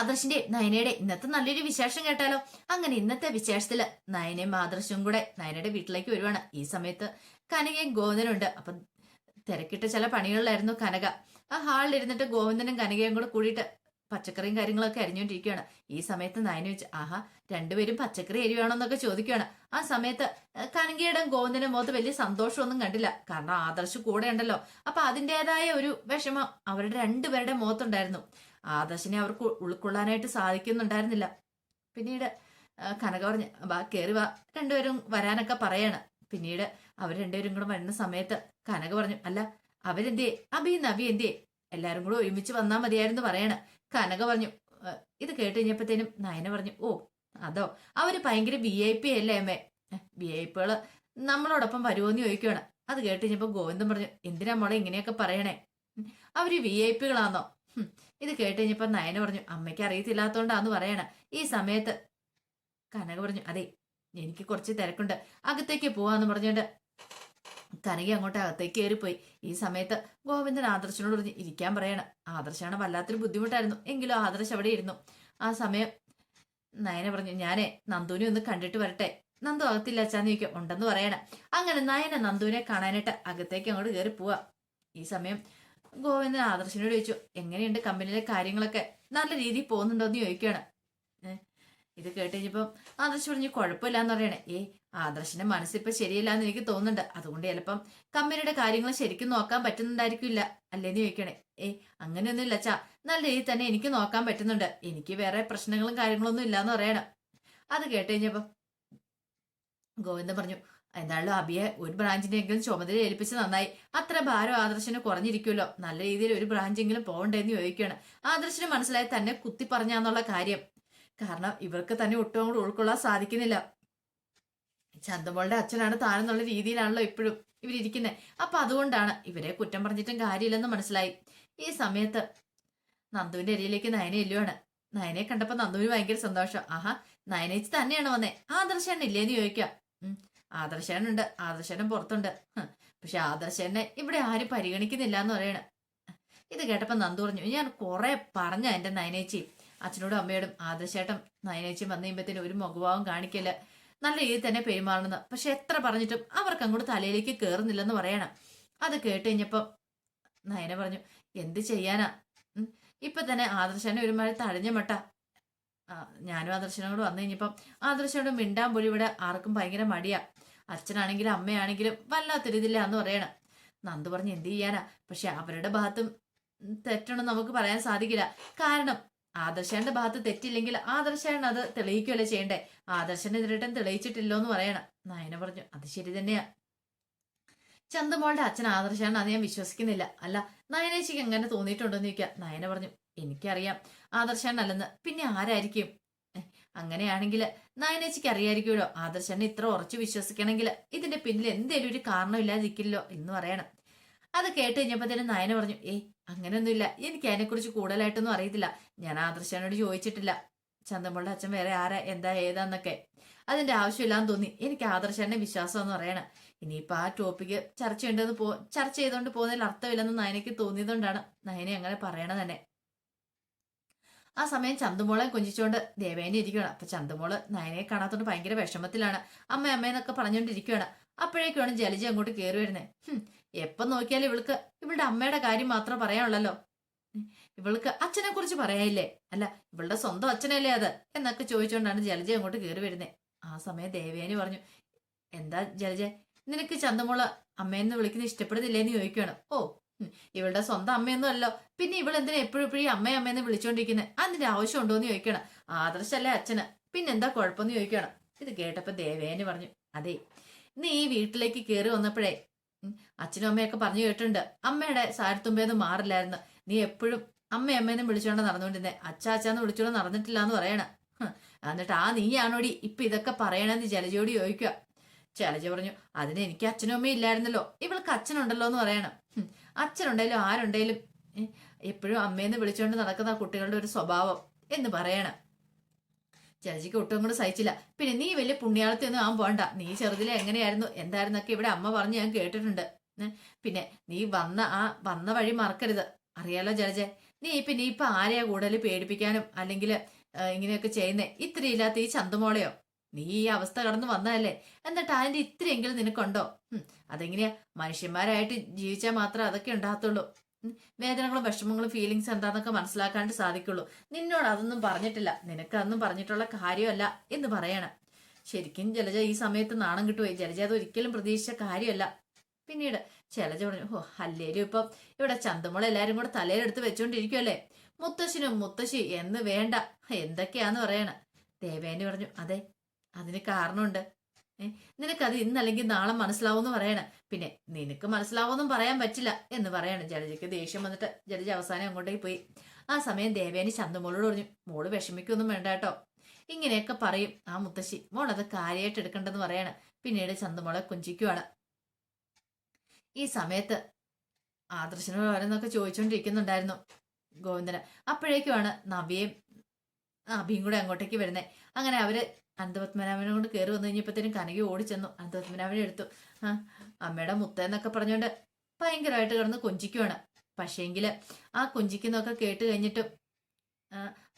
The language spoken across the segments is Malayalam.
ആദർശിന്റെ നയനയുടെ ഇന്നത്തെ നല്ലൊരു വിശേഷം കേട്ടാലോ? അങ്ങനെ ഇന്നത്തെ വിശേഷത്തിൽ നയനയും ആദർശവും കൂടെ നയനയുടെ വീട്ടിലേക്ക് വരുവാണ്. ഈ സമയത്ത് കനകയും ഗോവിന്ദനുണ്ട്. അപ്പൊ തിരക്കിട്ട ചില പണികളിലായിരുന്നു കനക. ആ ഹാളിൽ ഇരുന്നിട്ട് ഗോവിന്ദനും കനകയും കൂടെ കൂടിയിട്ട് പച്ചക്കറിയും കാര്യങ്ങളൊക്കെ അരിഞ്ഞുകൊണ്ടിരിക്കുകയാണ് ഈ സമയത്ത് നയന വെച്ച് ആഹാ രണ്ടുപേരും പച്ചക്കറി അരിവാണോ എന്നൊക്കെ ചോദിക്കുകയാണ് ആ സമയത്ത് കനകയുടെ ഗോവിന്ദനും മുഖത്ത് വലിയ സന്തോഷമൊന്നും കണ്ടില്ല. കാരണം ആദർശ് കൂടെ ഉണ്ടല്ലോ. അപ്പൊ അതിന്റെതായ ഒരു വിഷമം അവരുടെ രണ്ടുപേരുടെ മുഖത്തുണ്ടായിരുന്നു. ആദർശിനെ അവർക്ക് ഉൾക്കൊള്ളാനായിട്ട് സാധിക്കുന്നുണ്ടായിരുന്നില്ല. പിന്നീട് കനക പറഞ്ഞ് ബാ കയറി വാ. രണ്ടുപേരും വരാനൊക്കെ പറയാണ്. പിന്നീട് അവർ രണ്ടുപേരും കൂടെ വരുന്ന സമയത്ത് കനക പറഞ്ഞു അല്ല അവരെന്തേ? അബി നബി എന്തേ? എല്ലാരും കൂടെ ഒരുമിച്ച് വന്നാൽ മതിയായിരുന്നു പറയണ. കനക പറഞ്ഞു ഇത് കേട്ട് കഴിഞ്ഞപ്പോഴത്തേനും നയന പറഞ്ഞു ഓ അതോ? അവർ ഭയങ്കര വി ഐ പി അല്ലേ അമ്മേ? വി ഐ പികൾ നമ്മളോടൊപ്പം വരുമോന്ന് ചോദിക്കുകയാണ് അത് കേട്ട് കഴിഞ്ഞപ്പോ ഗോവിന്ദൻ പറഞ്ഞു എന്തിനാ മോളെ ഇങ്ങനെയൊക്കെ പറയണേ? അവർ വി ഐ പികളാന്നോ? ഇത് കേട്ട് കഴിഞ്ഞപ്പോൾ നയന പറഞ്ഞു അമ്മയ്ക്ക് അറിയത്തില്ലാത്തോണ്ടാന്ന് പറയണ. ഈ സമയത്ത് കനക പറഞ്ഞു അതെ എനിക്ക് കുറച്ച് തിരക്കുണ്ട്. അകത്തേക്ക് പോവാന്ന് പറഞ്ഞുകൊണ്ട് കനകി അങ്ങോട്ട് അകത്തേക്ക് കയറിപ്പോയി. ഈ സമയത്ത് ഗോവിന്ദൻ ആദർശനോട് പറഞ്ഞ് ഇരിക്കാൻ പറയണം. ആദർശാണ് വല്ലാത്തൊരു ബുദ്ധിമുട്ടായിരുന്നു. എങ്കിലും ആദർശ് അവിടെ ഇരുന്നു. ആ സമയം നയന പറഞ്ഞു ഞാനേ നന്ദുവിനെ ഒന്ന് കണ്ടിട്ട് വരട്ടെ. നന്ദു അകത്തില്ല അച്ഛാന്ന് ചോദിക്കും ഉണ്ടെന്ന് പറയണം. അങ്ങനെ നയന നന്ദുവിനെ കാണാനായിട്ട് അകത്തേക്ക് അങ്ങോട്ട് കയറി പോവാ ഈ സമയം ഗോവിന്ദൻ ആദർശനോട് ചോദിച്ചു എങ്ങനെയുണ്ട് കമ്പനിയിലെ കാര്യങ്ങളൊക്കെ? നല്ല രീതിയിൽ പോകുന്നുണ്ടോന്ന് ചോദിക്കുകയാണ്. ഇത് കേട്ട് കഴിഞ്ഞപ്പം ആദർശ് പറഞ്ഞു കുഴപ്പമില്ലാന്ന് പറയണേ. ഏ ആദർശിന്റെ മനസ്സിപ്പോ ശരിയല്ലാന്ന് എനിക്ക് തോന്നുന്നുണ്ട്. അതുകൊണ്ട് ചിലപ്പം കമ്പനിയുടെ കാര്യങ്ങൾ ശരിക്കും നോക്കാൻ പറ്റുന്നുണ്ടായിരിക്കില്ല അല്ലേന്ന് ചോദിക്കണേ ഏ അങ്ങനെയൊന്നും ഇല്ല അച്ഛാ. നല്ല രീതിയിൽ തന്നെ എനിക്ക് നോക്കാൻ പറ്റുന്നുണ്ട്. എനിക്ക് വേറെ പ്രശ്നങ്ങളും കാര്യങ്ങളൊന്നും ഇല്ല എന്ന് പറയണം. അത് കേട്ട് കഴിഞ്ഞപ്പം ഗോവിന്ദൻ പറഞ്ഞു എന്തായാലും അബിയെ ഒരു ബ്രാഞ്ചിനെങ്കിലും ചുമതല ഏൽപ്പിച്ച് നന്നായി. അത്ര ഭാരം ആദർശന് കുറഞ്ഞിരിക്കുമല്ലോ നല്ല രീതിയിൽ ഒരു ബ്രാഞ്ചെങ്കിലും പോകണ്ടേന്ന് ചോദിക്കുകയാണ്. ആദർശന് മനസ്സിലായി തന്നെ കുത്തി പറഞ്ഞാന്നുള്ള കാര്യം. കാരണം ഇവർക്ക് തന്നെ ഒട്ടും അങ്ങോട്ട് ഉൾക്കൊള്ളാൻ സാധിക്കുന്നില്ല. ചന്തമോളുടെ അച്ഛനാണ് താനെന്നുള്ള രീതിയിലാണല്ലോ ഇപ്പോഴും ഇവരിയ്ക്കുന്നത് അപ്പൊ അതുകൊണ്ടാണ് ഇവരെ കുറ്റം പറഞ്ഞിട്ടും കാര്യമില്ലെന്ന് മനസ്സിലായി. ഈ സമയത്ത് നന്ദുവിന്റെ അരിയിലേക്ക് നയന ഇല്ലുവാണ്. നയനെ കണ്ടപ്പോ നന്ദുവിന് ഭയങ്കര സന്തോഷം. ആഹാ നയനേച്ചി തന്നെയാണ് വന്നേ. ആദർശാണ് ഇല്ലേന്ന് ചോദിക്കാം. ആദർശേനുണ്ട് ആദർശേനൻ പുറത്തുണ്ട്. പക്ഷെ ആദർശേനെ ഇവിടെ ആരും പരിഗണിക്കുന്നില്ല എന്ന് പറയണ. ഇത് കേട്ടപ്പോ നന്ദു പറഞ്ഞു ഞാൻ കുറെ പറഞ്ഞ എന്റെ നയനേച്ചി. അച്ഛനോടും അമ്മയോടും ആദർശേട്ടം നയനേച്ചി വന്നു കഴിയുമ്പോഴത്തേനും ഒരു മുഖഭാവം കാണിക്കില്ല നല്ല രീതിയിൽ തന്നെ പെരുമാറണമെന്ന് പക്ഷെ എത്ര പറഞ്ഞിട്ടും അവർക്ക് അങ്ങോട്ട് തലയിലേക്ക് കയറുന്നില്ലെന്ന് പറയണം. അത് കേട്ട് കഴിഞ്ഞപ്പം നയന പറഞ്ഞു എന്ത് ചെയ്യാനാ? ഇപ്പൊ തന്നെ ആദർശനെ ഒരുമാതിരി തഴഞ്ഞ മട്ട. ഞാനും ആദർശനോട് വന്നു കഴിഞ്ഞപ്പം ആദർശനോട് മിണ്ടാൻ പോലും ഇവിടെ ആർക്കും ഭയങ്കര മടിയാ. അച്ഛനാണെങ്കിലും അമ്മയാണെങ്കിലും വല്ലാത്തൊരു ഇതില്ലാന്ന് പറയണം. നന്ദു പറഞ്ഞ് എന്ത് ചെയ്യാനാ? പക്ഷെ അവരുടെ ഭാഗത്തും തെറ്റണം നമുക്ക് പറയാൻ സാധിക്കില്ല. കാരണം ആദർശന്റെ ഭാഗത്ത് തെറ്റില്ലെങ്കിൽ ആദർശൻ അത് തെളിയിക്കുകയല്ലേ ചെയ്യണ്ടേ? ആദർശനെതിരിട്ടും തെളിയിച്ചിട്ടില്ലോ എന്ന് പറയണം. നായന പറഞ്ഞു അത് ശരി തന്നെയാ. ചന്തമോളുടെ അച്ഛൻ ആദർശാണ് അത് ഞാൻ വിശ്വസിക്കുന്നില്ല. അല്ല നയനേശിക്ക് എങ്ങനെ തോന്നിയിട്ടുണ്ടോന്ന് ചോദിക്കാം. നയന പറഞ്ഞു എനിക്കറിയാം. ആദർശാണ് അല്ലെന്ന് പിന്നെ ആരായിരിക്കും? അങ്ങനെയാണെങ്കിൽ നയനേച്ചിക്ക് അറിയായിരിക്കുമല്ലോ. ആദർശനെ ഇത്ര ഉറച്ചു വിശ്വസിക്കണമെങ്കിൽ ഇതിന്റെ പിന്നിൽ എന്തേലും ഒരു കാരണം ഇല്ലാതിരിക്കില്ലോ എന്ന് പറയണം. അത് കേട്ട് കഴിഞ്ഞപ്പോൾ തന്നെ നയന പറഞ്ഞു ഏയ് അങ്ങനെയൊന്നുമില്ല. എനിക്ക് അതിനെക്കുറിച്ച് കൂടുതലായിട്ടൊന്നും അറിയത്തില്ല. ഞാൻ ആദർശനോട് ചോദിച്ചിട്ടില്ല. ചന്തമ്മളുടെ അച്ഛൻ വേറെ ആരാ? എന്താ ഏതാന്നൊക്കെ. അതിന്റെ ആവശ്യമില്ലാന്ന് തോന്നി. എനിക്ക് ആദർശനെ വിശ്വാസം എന്ന് പറയണം. ഇനിയിപ്പോ ആ ടോപ്പിക്ക് ചർച്ച ചെയ്യേണ്ടത് പോ ചർച്ച ചെയ്തുകൊണ്ട് പോകുന്നതിൽ അർത്ഥമില്ലെന്ന് നയനയ്ക്ക് തോന്നിയതുകൊണ്ടാണ് നയനെ അങ്ങനെ പറയണത് തന്നെ ആ സമയം ചന്തുമോളെ കൊഞ്ചിച്ചുകൊണ്ട് ദേവേനെ ഇരിക്കുകയാണ്. അപ്പൊ ചന്തുമോൾ നയനെ കാണാത്തോണ്ട് ഭയങ്കര വിഷമത്തിലാണ്. അമ്മ അമ്മയെന്നൊക്കെ പറഞ്ഞുകൊണ്ടിരിക്കുകയാണ് അപ്പോഴേക്കാണ് ജലജ അങ്ങോട്ട് കയറി വരുന്നത് എപ്പം നോക്കിയാലും ഇവൾക്ക് ഇവളുടെ അമ്മയുടെ കാര്യം മാത്രം പറയാനുള്ളല്ലോ. ഇവൾക്ക് അച്ഛനെ കുറിച്ച് പറയാനില്ലേ? അല്ല ഇവളുടെ സ്വന്തം അച്ഛനല്ലേ അത്? എന്നൊക്കെ ചോദിച്ചുകൊണ്ടാണ് ജലജ അങ്ങോട്ട് കയറി വരുന്നത് ആ സമയം ദേവേനി പറഞ്ഞു എന്താ ജലജ നിനക്ക് ചന്തമോൾ അമ്മയെന്ന് വിളിക്കുന്നത് ഇഷ്ടപ്പെടുന്നില്ലേന്ന് ചോദിക്കുകയാണ്. ഓ ഇവളുടെ സ്വന്തം അമ്മയൊന്നും പിന്നെ ഇവൾ എന്തിനാ എപ്പോഴും എപ്പോഴും അമ്മയെ അമ്മയെന്ന് വിളിച്ചോണ്ടിരിക്കുന്നത് അതിന്റെ ആവശ്യം എന്ന് ചോദിക്കണം. ആദർശല്ലേ അച്ഛന്. പിന്നെന്താ കുഴപ്പമെന്ന് ചോദിക്കണം. ഇത് കേട്ടപ്പോ ദേവേന് പറഞ്ഞു അതെ നീ ഈ വീട്ടിലേക്ക് കയറി വന്നപ്പോഴേ അച്ഛനും അമ്മയൊക്കെ പറഞ്ഞു കേട്ടിട്ടുണ്ട്. അമ്മയുടെ സാരത്തുമ്പേന്ന് മാറില്ലായിരുന്നു. നീ എപ്പോഴും അമ്മ അമ്മേനും വിളിച്ചോണ്ട് നടന്നുകൊണ്ടിരുന്നേ. അച്ഛാന്ന് വിളിച്ചോണ്ട് നടന്നിട്ടില്ല എന്ന് പറയണ എന്നിട്ട് ആ നീയാണോടി? ഇപ്പൊ ഇതൊക്കെ പറയണെന്ന് ജലജയോട് ചോദിക്കുക ചലജ പറഞ്ഞു അതിന് എനിക്ക് അച്ഛനും അമ്മയും ഇല്ലായിരുന്നല്ലോ. ഇവൾക്ക് അച്ഛനുണ്ടല്ലോ എന്ന് പറയണം ഹും, ആരുണ്ടെങ്കിലും എപ്പോഴും അമ്മയെന്ന് വിളിച്ചുകൊണ്ട് നടക്കുന്ന കുട്ടികളുടെ ഒരു സ്വഭാവം എന്ന് പറയണം. ചേച്ചിക്ക് ഒട്ടും കൂടെ സഹിച്ചില്ല. പിന്നെ നീ വലിയ പുണ്യാളത്തിയൊന്നും ആവാൻ പോണ്ട. നീ ചെറുതിലെ എങ്ങനെയായിരുന്നു എന്തായിരുന്നൊക്കെ ഇവിടെ അമ്മ പറഞ്ഞ് ഞാൻ കേട്ടിട്ടുണ്ട്. പിന്നെ നീ വന്ന ആ വന്ന വഴി മറക്കരുത്. അറിയാലോ ജലജെ നീ പിന്നെ ഇപ്പൊ ആരെയാ കൂടുതൽ പേടിപ്പിക്കാനും അല്ലെങ്കിൽ ഇങ്ങനെയൊക്കെ ചെയ്യുന്നേ? ഇത്ര ഇല്ലാത്ത ഈ ചന്തുമോളയോ? നീ ഈ അവസ്ഥ കടന്നു വന്നതല്ലേ? എന്നിട്ട് അതിന്റെ ഇത്രയെങ്കിലും നിനക്കുണ്ടോ? അതെങ്ങനെയാ? മനുഷ്യന്മാരായിട്ട് ജീവിച്ചാൽ മാത്രമേ അതൊക്കെ ഉണ്ടാകത്തുള്ളൂ. വേദനകളും വിഷമങ്ങളും ഫീലിങ്സ് എന്താന്നൊക്കെ മനസ്സിലാക്കാണ്ട് സാധിക്കുള്ളൂ. നിന്നോട് അതൊന്നും പറഞ്ഞിട്ടില്ല. നിനക്ക് അതൊന്നും പറഞ്ഞിട്ടുള്ള കാര്യമല്ല എന്ന് പറയണം. ശരിക്കും ജലജ ഈ സമയത്ത് നാണം കിട്ടുപോയി. ജലജ അത് ഒരിക്കലും പ്രതീക്ഷിച്ച കാര്യമല്ല. പിന്നീട് ശൈലജ പറഞ്ഞു ഓ അല്ലേലും ഇപ്പം ഇവിടെ ചന്തമുള എല്ലാരും കൂടെ തലയിലെടുത്ത് വെച്ചോണ്ടിരിക്കുമല്ലേ മുത്തശ്ശിനും മുത്തശ്ശി എന്ന് വേണ്ട. എന്തൊക്കെയാന്ന് പറയണ. ദേവേന്റെ പറഞ്ഞു അതെ അതിന് കാരണമുണ്ട്. നിനക്കത് ഇന്നല്ലെങ്കിൽ നാളെ മനസ്സിലാവുമെന്ന് പറയണ. പിന്നെ നിനക്ക് മനസ്സിലാവുമെന്നും പറയാൻ പറ്റില്ല എന്ന് പറയണം. ജലജയ്ക്ക് ദേഷ്യം വന്നിട്ട് ജലജ അവസാനം അങ്ങോട്ടേക്ക് പോയി. ആ സമയം ദേവേനി ചന്തമോളോട് പറഞ്ഞു മോൾ വിഷമിക്കൊന്നും വേണ്ട കേട്ടോ. ഇങ്ങനെയൊക്കെ പറയും ആ മുത്തശ്ശി. മോൾ അത് കാര്യമായിട്ട് എടുക്കണ്ടെന്ന് പറയണ. പിന്നീട് ചന്തമോളെ കുഞ്ചിക്കുവാണ്. ഈ സമയത്ത് ആദർശനോട് ഓരോന്നൊക്കെ ചോദിച്ചുകൊണ്ടിരിക്കുന്നുണ്ടായിരുന്നു ഗോവിന്ദന്. അപ്പോഴേക്കുമാണ് നവിയും അഭിയും കൂടെ അങ്ങോട്ടേക്ക് വരുന്നത് അങ്ങനെ അവർ അനന്തപത്മനാഭനെ കൊണ്ട് കയറി വന്നു കഴിഞ്ഞപ്പോഴത്തേനും കനകി ഓടിച്ചെന്നു. അനന്തപത്മനാഭനെ എടുത്തു. ആ അമ്മയുടെ മുത്ത എന്നൊക്കെ പറഞ്ഞുകൊണ്ട് ഭയങ്കരമായിട്ട് കിടന്ന് കൊഞ്ചിക്കുവാണ്. പക്ഷേങ്കിൽ ആ കൊഞ്ചിക്കുന്നൊക്കെ കേട്ട് കഴിഞ്ഞിട്ടും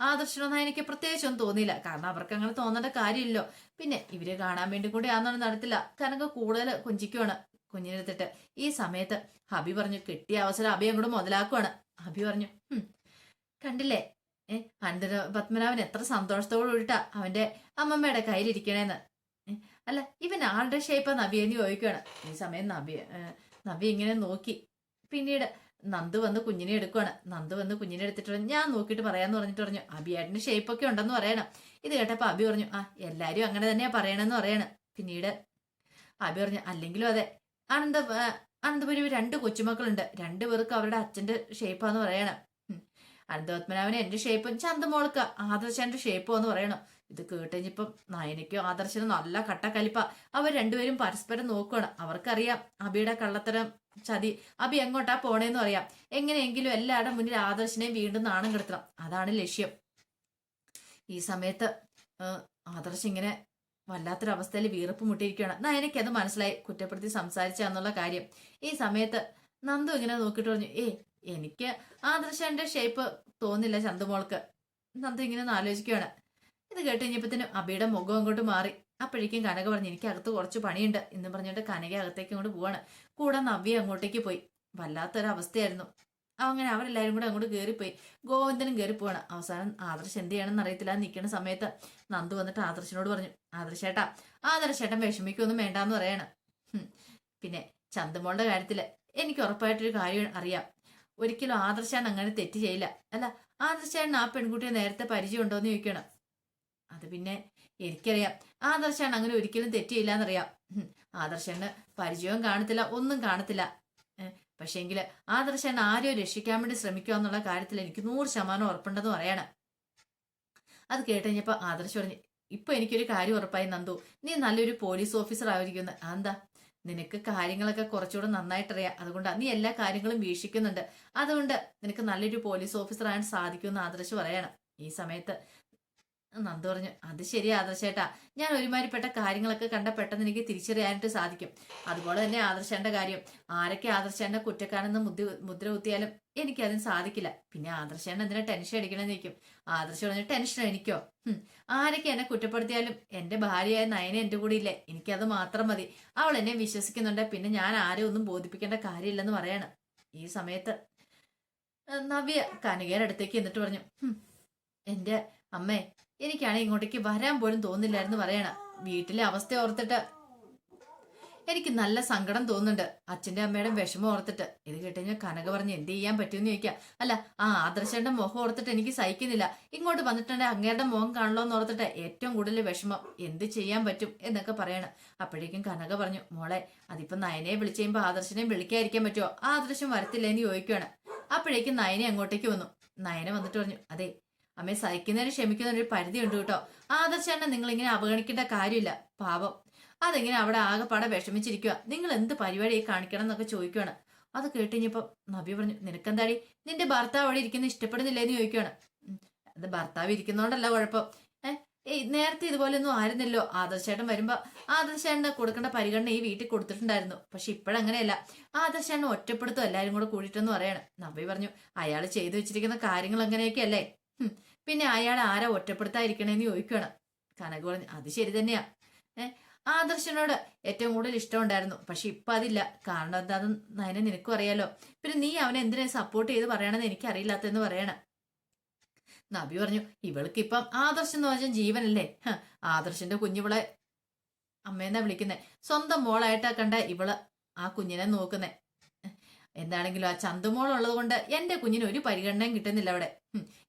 ആദർശനൊന്നും എനിക്ക് പ്രത്യേകിച്ചൊന്നും തോന്നിയില്ല. കാരണം അവർക്ക് അങ്ങനെ തോന്നേണ്ട കാര്യമില്ലല്ലോ. പിന്നെ ഇവർ കാണാൻ വേണ്ടി കൂടെ ആണെന്നൊന്നും നടത്തില്ല. കനക കൂടുതൽ കൊഞ്ചിക്കുവാണ് കുഞ്ഞിനെടുത്തിട്ട്. ഈ സമയത്ത് ഹബി പറഞ്ഞു കിട്ടിയ അവസരം അബി അങ്ങോട്ട് മുതലാക്കുവാണ്. ഹബി പറഞ്ഞു കണ്ടില്ലേ? ഏ അനന്തര പത്മനാഭൻ എത്ര സന്തോഷത്തോട് കൂടിട്ടാ അവന്റെ അമ്മമ്മയുടെ കയ്യിലിരിക്കണേന്ന്. അല്ല ഇവൻ ആളുടെ ഷേപ്പാ നബിയെന്ന് ചോദിക്കുകയാണ് ഈ സമയം നബി നബി ഇങ്ങനെ നോക്കി. പിന്നീട് നന്ദു വന്ന് കുഞ്ഞിനെ എടുക്കുവാണ്. നന്ദു വന്ന് കുഞ്ഞിനെ എടുത്തിട്ട് ഞാൻ നോക്കിയിട്ട് പറയാന്ന് പറഞ്ഞിട്ട് പറഞ്ഞു അബിയാടിന്റെ ഷേപ്പ് ഒക്കെ ഉണ്ടെന്ന് പറയണം. ഇത് കേട്ടപ്പോ അബി പറഞ്ഞു ആ എല്ലാരും അങ്ങനെ തന്നെയാ പറയണെന്ന് പറയണം. പിന്നീട് അബി പറഞ്ഞു അല്ലെങ്കിലും അതെ അനന്ത അനന്തപുരി രണ്ട് കൊച്ചുമക്കളുണ്ട്. രണ്ടുപേർക്ക് അവരുടെ അച്ഛന്റെ ഷേപ്പാന്ന് പറയണം. അനന്തപത്മനാഭന് എന്റെ ഷേപ്പും ചന്തമോൾക്ക് ആദർശന്റെ ഷേപ്പോ എന്ന് പറയണം. ഇത് കേട്ടുകഴിഞ്ഞിപ്പം നയനയ്ക്കും ആദർശനും നല്ല കട്ടക്കലിപ്പ. അവർ രണ്ടുപേരും പരസ്പരം നോക്കുകയാണ് അവർക്കറിയാം അബിയുടെ കള്ളത്തരം ചതി. അബി എങ്ങോട്ടാ പോണേന്ന് അറിയാം. എങ്ങനെയെങ്കിലും എല്ലാവരുടെ മുന്നിൽ ആദർശനെ വീണ്ടും നാണം കെടുത്തണം. അതാണ് ലക്ഷ്യം. ഈ സമയത്ത് ആദർശ് ഇങ്ങനെ വല്ലാത്തൊരവസ്ഥയിൽ വീർപ്പ് മുട്ടിയിരിക്കുകയാണ്. നയനയ്ക്ക് അത് മനസ്സിലായി. കുറ്റപ്പെടുത്തി സംസാരിച്ചാന്നുള്ള കാര്യം. ഈ സമയത്ത് നന്ദു ഇങ്ങനെ നോക്കിയിട്ട് പറഞ്ഞു ഏ എനിക്ക് ആദർശന്റെ ഷേപ്പ് തോന്നില്ല ചന്തുമോൾക്ക്. ചന്ത ഇങ്ങനെ ഒന്ന് ആലോചിക്കുകയാണ് ഇത് കേട്ട് കഴിഞ്ഞപ്പോഴത്തേനും അബിയുടെ മുഖം അങ്ങോട്ട് മാറി. അപ്പോഴേക്കും കനക പറഞ്ഞു എനിക്ക് അകത്ത് കുറച്ച് പണിയുണ്ട് എന്ന് പറഞ്ഞിട്ട് കനക അകത്തേക്ക് അങ്ങോട്ട് പോവാണ്. കൂടെ നവ്യ അങ്ങോട്ടേക്ക് പോയി. വല്ലാത്തൊരവസ്ഥയായിരുന്നു. അങ്ങനെ അവരെല്ലാവരും കൂടെ അങ്ങോട്ട് കയറിപ്പോയി ഗോവിന്ദനും കയറി പോവാണ് അവസാനം ആദർശ് എന്ത് ചെയ്യണമെന്ന് അറിയത്തില്ല നിൽക്കുന്ന സമയത്ത് നന്ദു വന്നിട്ട് ആദർശനോട് പറഞ്ഞു ആദർശേട്ടാ ആദർശേട്ടൻ വിഷമിക്കൊന്നും വേണ്ടാന്ന് പറയണം. പിന്നെ ചന്തമോളുടെ കാര്യത്തിൽ എനിക്ക് ഉറപ്പായിട്ടൊരു കാര്യം അറിയാം. ഒരിക്കലും ആദർശാൻ അങ്ങനെ തെറ്റ് ചെയ്യില്ല. അല്ല ആദർശാൻ ആ പെൺകുട്ടിയെ നേരത്തെ പരിചയം ഉണ്ടോന്ന് ചോദിക്കണം. അത് പിന്നെ എനിക്കറിയാം. ആദർശാൻ അങ്ങനെ ഒരിക്കലും തെറ്റ് ചെയ്യില്ല എന്നറിയാം ആദർശന് പരിചയവും കാണത്തില്ല ഒന്നും കാണത്തില്ല. പക്ഷേങ്കിൽ ആദർശൻ ആരെയോ രക്ഷിക്കാൻ വേണ്ടി ശ്രമിക്കുക എന്നുള്ള കാര്യത്തിൽ എനിക്ക് നൂറ് ശതമാനം ഉറപ്പുണ്ടെന്ന് പറയണം. അത് കേട്ടുകഴിഞ്ഞപ്പോ ആദർശ് പറഞ്ഞു ഇപ്പൊ എനിക്കൊരു കാര്യം ഉറപ്പായി നന്ദു. നീ നല്ലൊരു പോലീസ് ഓഫീസർ ആയിരിക്കുന്നു എന്താ നിനക്ക് കാര്യങ്ങളൊക്കെ കുറച്ചുകൂടെ നന്നായിട്ടറിയാം. അതുകൊണ്ട് നീ എല്ലാ കാര്യങ്ങളും വീക്ഷിക്കുന്നുണ്ട്. അതുകൊണ്ട് നിനക്ക് നല്ലൊരു പോലീസ് ഓഫീസർ ആകാൻ സാധിക്കുമെന്ന് ആദർശ് പറയണം. ഈ സമയത്ത് നന്ദു പറഞ്ഞു. അത് ശരി ആദർശേട്ടാ. ഞാൻ ഒരുമാതിരിപ്പെട്ട കാര്യങ്ങളൊക്കെ കണ്ട പെട്ടെന്ന് എനിക്ക് തിരിച്ചറിയാനായിട്ട് സാധിക്കും. അതുപോലെ തന്നെ ആദർശേന്റെ കാര്യം. ആരൊക്കെ ആദർശേന്റെ കുറ്റക്കാരെന്ന് മുദ്ര മുദ്ര കുത്തിയാലും എനിക്ക് അതിന് സാധിക്കില്ല. പിന്നെ ആദർശേണ്ട എന്തിനാ ടെൻഷൻ അടിക്കണമെന്ന് നിൽക്കും ആദർശ പറഞ്ഞ ടെൻഷൻ എനിക്കോ ആരൊക്കെ എന്നെ കുറ്റപ്പെടുത്തിയാലും എന്റെ ഭാര്യയായ നയന എന്റെ കൂടെ ഇല്ലേ? എനിക്കത് മാത്രം മതി. അവൾ എന്നെ വിശ്വസിക്കുന്നുണ്ട്. പിന്നെ ഞാൻ ആരെ ഒന്നും ബോധിപ്പിക്കേണ്ട കാര്യമില്ലെന്ന് പറയാണ്. ഈ സമയത്ത് നവ്യ കനകയുടെ അടുത്തേക്ക് എന്നിട്ട് പറഞ്ഞു "ഹും, എന്റെ അമ്മേ എനിക്കാണെങ്കിൽ ഇങ്ങോട്ടേക്ക് വരാൻ പോലും തോന്നില്ലായിരുന്നു പറയണ. വീട്ടിലെ അവസ്ഥ ഓർത്തിട്ട്. എനിക്ക് നല്ല സങ്കടം തോന്നുന്നുണ്ട്. അച്ഛന്റെ അമ്മയുടെ വിഷമം ഓർത്തിട്ട്. ഇത് കേട്ടുകഴിഞ്ഞാൽ കനക പറഞ്ഞ് എന്ത് ചെയ്യാൻ പറ്റുമെന്ന് ചോദിക്കാം. അല്ല ആ ആദർശന്റെ മുഖം ഓർത്തിട്ട് എനിക്ക് സഹിക്കുന്നില്ല. ഇങ്ങോട്ട് വന്നിട്ടുണ്ടെങ്കിൽ അങ്ങേരുടെ മുഖം കാണല്ലോ ഓർത്തിട്ട് ഏറ്റവും കൂടുതൽ വിഷമം. എന്ത് ചെയ്യാൻ പറ്റും എന്നൊക്കെ പറയണം. അപ്പോഴേക്കും കനക പറഞ്ഞു മോളെ അതിപ്പോ നയനെ വിളിച്ചു കഴിയുമ്പോ ആദർശനെയും വിളിക്കാതിരിക്കാൻ പറ്റുമോ? ആദർശം വരത്തില്ല? എന്ന് ചോദിക്കുകയാണ് അപ്പോഴേക്കും നയനെ അങ്ങോട്ടേക്ക് വന്നു. നയനെ വന്നിട്ട് പറഞ്ഞു അതെ അമ്മയെ സഹിക്കുന്നതിന് ക്ഷമിക്കുന്നതിന് ഒരു പരിധി ഉണ്ട് കേട്ടോ. ആദർശനെ നിങ്ങൾ ഇങ്ങനെ അവഗണിക്കേണ്ട കാര്യമില്ല. പാവം. അതെങ്ങനെ അവിടെ ആകെപ്പാടെ വിഷമിച്ചിരിക്കുക നിങ്ങൾ എന്ത് പരിപാടി കാണിക്കണം എന്നൊക്കെ ചോദിക്കുവാണ്. അത് കേട്ടുകഴിഞ്ഞപ്പോ നബി പറഞ്ഞു നിനക്കെന്താടി? നിന്റെ ഭർത്താവ് അവിടെ ഇരിക്കുന്ന ഇഷ്ടപ്പെടുന്നില്ലേന്ന് ചോദിക്കുവാണ്. ഉം, അത് ഭർത്താവ് ഇരിക്കുന്നോണ്ടല്ല കുഴപ്പം. ഏഹ് നേരത്തെ ഇതുപോലെയൊന്നും ആയിരുന്നല്ലോ. ആദർശേട്ടൻ വരുമ്പോ ആദർശേട്ടന് കൊടുക്കേണ്ട പരിഗണന ഈ വീട്ടിൽ കൊടുത്തിട്ടുണ്ടായിരുന്നു. പക്ഷെ ഇപ്പോഴങ്ങനെയല്ല. ആദർശേട്ടൻ ഒറ്റപ്പെടുത്തും എല്ലാരും കൂടെ കൂടിയിട്ടെന്ന് പറയാണ്. നബി പറഞ്ഞു അയാൾ ചെയ്തു വെച്ചിരിക്കുന്ന കാര്യങ്ങൾ അങ്ങനെയൊക്കെയല്ലേ? പിന്നെ അയാൾ ആരാ ഒറ്റപ്പെടുത്താതിരിക്കണേന്ന് ചോദിക്കണം കനക പറഞ്ഞു അത് ശരി തന്നെയാ. ഏഹ് ആദർശനോട് ഏറ്റവും കൂടുതൽ ഇഷ്ടമുണ്ടായിരുന്നു. പക്ഷെ ഇപ്പൊ അതില്ല. കാരണം എന്താണെന്ന് നയനെ നിനക്കും അറിയാലോ. പിന്നെ നീ അവനെ എന്തിനാ സപ്പോർട്ട് ചെയ്ത് പറയണമെന്ന് എനിക്ക് അറിയില്ലാത്തെന്ന് പറയണം. നബി പറഞ്ഞു ഇവൾക്ക് ഇപ്പം ആദർശൻ എന്ന് പറഞ്ഞാൽ ജീവനല്ലേ? ആദർശന്റെ കുഞ്ഞിവളെ അമ്മേന്നാ വിളിക്കുന്നേ. സ്വന്തം മോളായിട്ടാ കണ്ട ഇവൾ ആ കുഞ്ഞിനെ നോക്കുന്നേ. എന്താണെങ്കിലും ആ ചന്തുമോളുള്ളത് കൊണ്ട് എന്റെ കുഞ്ഞിന് ഒരു പരിഗണനയും കിട്ടുന്നില്ല അവിടെ.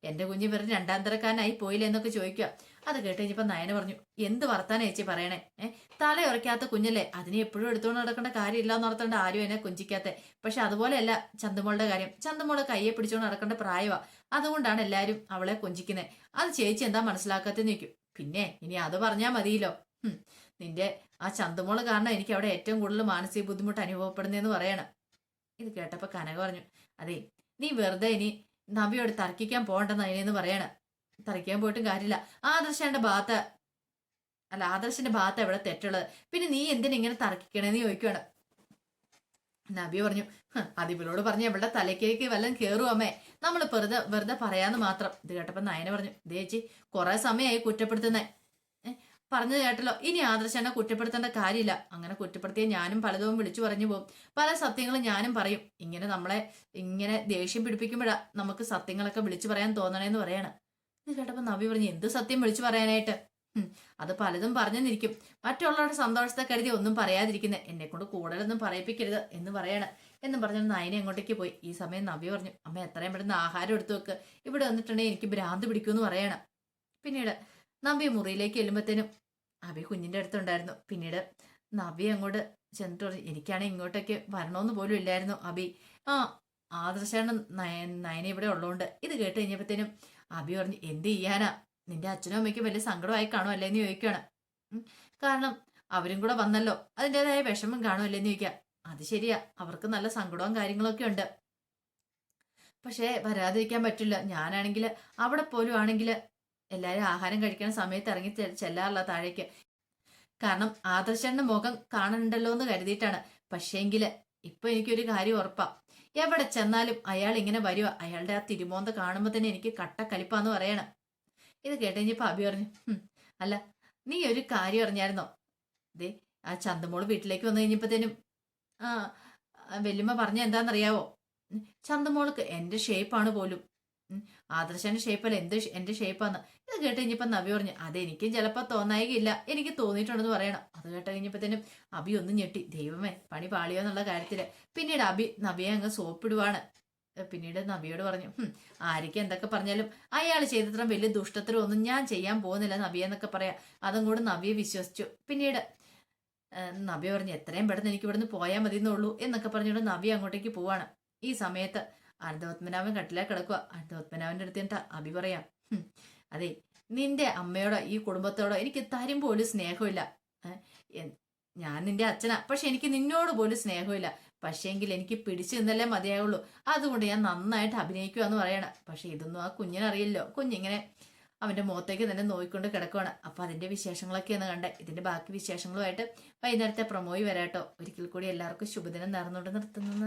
എന്റെ കുഞ്ഞ് വെറും രണ്ടാം തരക്കാരനായി പോയില്ലേ എന്നൊക്കെ ചോദിക്കുക. അത് കേട്ട് കഴിഞ്ഞപ്പോ നയന പറഞ്ഞു എന്ത് വർത്താനം ചേച്ചി പറയണേ? ഏഹ് തല ഉറക്കാത്ത കുഞ്ഞല്ലേ? അതിനെ എപ്പോഴും എടുത്തുകൊണ്ട് നടക്കേണ്ട കാര്യമില്ല എന്ന് ഓർത്തോണ്ട് ആരും എന്നെ കുഞ്ചിക്കാത്തെ. പക്ഷെ അതുപോലെയല്ല ചന്തുമോളുടെ കാര്യം. ചന്തുമോളെ കയ്യെ പിടിച്ചുകൊണ്ട് നടക്കേണ്ട പ്രായമാ അതുകൊണ്ടാണ് എല്ലാരും അവളെ കൊഞ്ചിക്കുന്നത് അത് ചേച്ചി എന്താ മനസ്സിലാക്കാത്തെന്ന് ചോദിക്കും. പിന്നെ ഇനി അത് പറഞ്ഞാൽ മതിയല്ലോ. നിന്റെ ആ ചന്തുമോൾ കാരണം എനിക്ക് അവിടെ ഏറ്റവും കൂടുതൽ മാനസിക ബുദ്ധിമുട്ട് അനുഭവപ്പെടുന്നതെന്ന് പറയണം. ഇത് കേട്ടപ്പോ കനക പറഞ്ഞു അതെ നീ വെറുതെ ഇനി നവിയോട് തർക്കിക്കാൻ പോകണ്ടെന്ന് അതിനെന്ന് പറയണ. തർക്കിക്കാൻ പോയിട്ടും കാര്യമില്ല. ആദർശന്റെ ഭാഗത്ത് അല്ല ആദർശന്റെ ഭാഗത്ത് എവിടെ തെറ്റുള്ളത്? പിന്നെ നീ എന്തിനെ ഇങ്ങനെ തർക്കിക്കണേന്ന് ചോദിക്കുകയാണ് നബി പറഞ്ഞു "ഹ്, അത് ഇവളോട് പറഞ്ഞു ഇവളുടെ തലക്കേക്ക് വല്ലതും കേറുവാമേ അമ്മേ. നമ്മൾ വെറുതെ വെറുതെ പറയാന്ന് മാത്രം. ഇത് കേട്ടപ്പോ നയന പറഞ്ഞു ദേച്ചി കുറെ സമയമായി കുറ്റപ്പെടുത്തുന്നേ. ഏ, പറഞ്ഞു കേട്ടല്ലോ. ഇനി ആദർശനെ കുറ്റപ്പെടുത്തേണ്ട കാര്യമില്ല. അങ്ങനെ കുറ്റപ്പെടുത്തിയ ഞാനും പലതും വിളിച്ചു പറഞ്ഞു പോകും. പല സത്യങ്ങളും ഞാനും പറയും. ഇങ്ങനെ നമ്മളെ ഇങ്ങനെ ദേഷ്യം പിടിപ്പിക്കുമ്പോഴാണ് നമുക്ക് സത്യങ്ങളൊക്കെ വിളിച്ചു പറയാൻ തോന്നണേന്ന് പറയാണ്. ഇത് കേട്ടപ്പോൾ നവി പറഞ്ഞു എന്ത് സത്യം വിളിച്ചു പറയാനായിട്ട്? അത് പലതും പറഞ്ഞെന്നിരിക്കും മറ്റുള്ളവരുടെ സന്തോഷത്തെ കരുതി ഒന്നും പറയാതിരിക്കുന്നത് എന്നെ കൊണ്ട് കൂടുതലൊന്നും പറയിപ്പിക്കരുത് എന്ന് പറയാണ്. എന്നും പറഞ്ഞ നയനെ അങ്ങോട്ടേക്ക് പോയി. ഈ സമയം നവി പറഞ്ഞു അമ്മ എത്രയും പെട്ടെന്ന് ആഹാരം എടുത്തു വെക്ക്. ഇവിടെ വന്നിട്ടുണ്ടെങ്കിൽ എനിക്ക് ഭ്രാന്ത് പിടിക്കുമെന്ന് പറയണം. പിന്നീട് നബി മുറിയിലേക്ക് ചെല്ലുമ്പോഴത്തേനും അബി കുഞ്ഞിന്റെ അടുത്തുണ്ടായിരുന്നു. പിന്നീട് നവ്യ അങ്ങോട്ട് ചെന്നിട്ട് പറഞ്ഞു എനിക്കാണെങ്കിൽ ഇങ്ങോട്ടേക്ക് വരണമെന്ന് പോലും ഇല്ലായിരുന്നു അബി ആ ആദർശാണ് നയ നയന ഇവിടെ ഉള്ളതുകൊണ്ട് ഇത് കേട്ട് കഴിഞ്ഞപ്പോഴത്തേനും അബി പറഞ്ഞു എന്ത് ചെയ്യാനാ? നിന്റെ അച്ഛനും അമ്മയ്ക്കും വലിയ സങ്കടമായി കാണുമല്ലേ? എന്ന് ചോദിക്കുകയാണ് കാരണം അവരും കൂടെ വന്നല്ലോ. അതിന്റെതായ വിഷമം കാണുമല്ലേ എന്ന് ചോദിക്കാം അത് ശരിയാ അവർക്ക് നല്ല സങ്കടവും കാര്യങ്ങളൊക്കെ ഉണ്ട്. പക്ഷേ വരാതിരിക്കാൻ പറ്റില്ല. ഞാനാണെങ്കിൽ അവിടെ പോലും ആണെങ്കിൽ എല്ലാവരും ആഹാരം കഴിക്കുന്ന സമയത്ത് ഇറങ്ങി ചെല്ലാറില്ല താഴേക്ക്. കാരണം ആദർശന്റെ മുഖം കാണണ്ടല്ലോ എന്ന് കരുതിയിട്ടാണ്. പക്ഷേങ്കിൽ ഇപ്പൊ എനിക്കൊരു കാര്യം ഉറപ്പാ. എവിടെ ചെന്നാലും അയാൾ ഇങ്ങനെ വരുക അയാളുടെ ആ തിരുമോന്ത കാണുമ്പോൾ തന്നെ എനിക്ക് കട്ട കലിപ്പാന്ന് പറയണം. ഇത് കേട്ടുകഴിഞ്ഞപ്പോ അഭി പറഞ്ഞു അല്ല നീ ഒരു കാര്യം അറിഞ്ഞായിരുന്നോ? ദേ ആ ചന്തമോൾ വീട്ടിലേക്ക് വന്നു കഴിഞ്ഞപ്പോഴത്തേനും ആ വെല്ലുമ്മ പറഞ്ഞ എന്താണെന്നറിയാവോ ചന്തമോൾക്ക് എന്റെ ഷേപ്പാണ് പോലും. ആദർശന്റെ ഷേപ്പല്ല എന്ത് എന്റെ ഷേപ്പാന്ന് ഇത് കേട്ട് കഴിഞ്ഞപ്പോ നബി പറഞ്ഞു അതെനിക്കും ചിലപ്പോ തോന്നായികയില്ല. എനിക്ക് തോന്നിയിട്ടുണ്ടെന്ന് പറയണം. അത് കേട്ട് കഴിഞ്ഞപ്പോഴത്തേനും അബി ഒന്ന് ഞെട്ടി. ദൈവമേ പണി പാളിയോ എന്നുള്ള കാര്യത്തിൽ? പിന്നീട് അബി നബിയെ അങ്ങ് സോപ്പിടുവാണ്. പിന്നീട് നബിയോട് പറഞ്ഞു "ഹും, ആരൊക്കെ എന്തൊക്കെ പറഞ്ഞാലും അയാൾ ചെയ്തത്ര വലിയ ദുഷ്ടത്തരം ഒന്നും ഞാൻ ചെയ്യാൻ പോകുന്നില്ല നബി എന്നൊക്കെ പറയാം. അതും കൂടെ നബിയെ വിശ്വസിച്ചു. പിന്നീട് നബി പറഞ്ഞു എത്രയും പെട്ടെന്ന് എനിക്ക് ഇവിടുന്ന് പോയാൽ മതി എന്നുള്ളൂ എന്നൊക്കെ പറഞ്ഞുകൊണ്ട് നബി അങ്ങോട്ടേക്ക് പോവാണ്. ഈ സമയത്ത് അനന്തപത്മനാഭൻ കട്ടിലാ കിടക്കുക. അനന്തപത്മനാഭന്റെ അടുത്ത് എന്നിട്ട് അഭി പറയാം അതെ നിന്റെ അമ്മയോടോ ഈ കുടുംബത്തോടോ എനിക്ക് തരും പോലും സ്നേഹമില്ല. ഞാൻ നിന്റെ അച്ഛനാ പക്ഷെ എനിക്ക് നിന്നോട് പോലും സ്നേഹമില്ല. പക്ഷേങ്കിൽ എനിക്ക് പിടിച്ചു നിന്നല്ലേ മതിയാവുള്ളൂ. അതുകൊണ്ട് ഞാൻ നന്നായിട്ട് അഭിനയിക്കുക എന്ന് പറയണം. പക്ഷെ ഇതൊന്നും ആ കുഞ്ഞിനറിയില്ലോ കുഞ്ഞിങ്ങനെ അവന്റെ മുഖത്തേക്ക് തന്നെ നോയിക്കൊണ്ട് കിടക്കുവാണ്. അതിന്റെ വിശേഷങ്ങളൊക്കെ ഒന്ന് കണ്ടേ. ഇതിന്റെ ബാക്കി വിശേഷങ്ങളുമായിട്ട് വൈകുന്നേരത്തെ പ്രൊമോയി വരാട്ടോ. ഒരിക്കൽ കൂടി എല്ലാവർക്കും ശുഭദിനം നേർന്നുകൊണ്ട് നിർത്തുന്നു.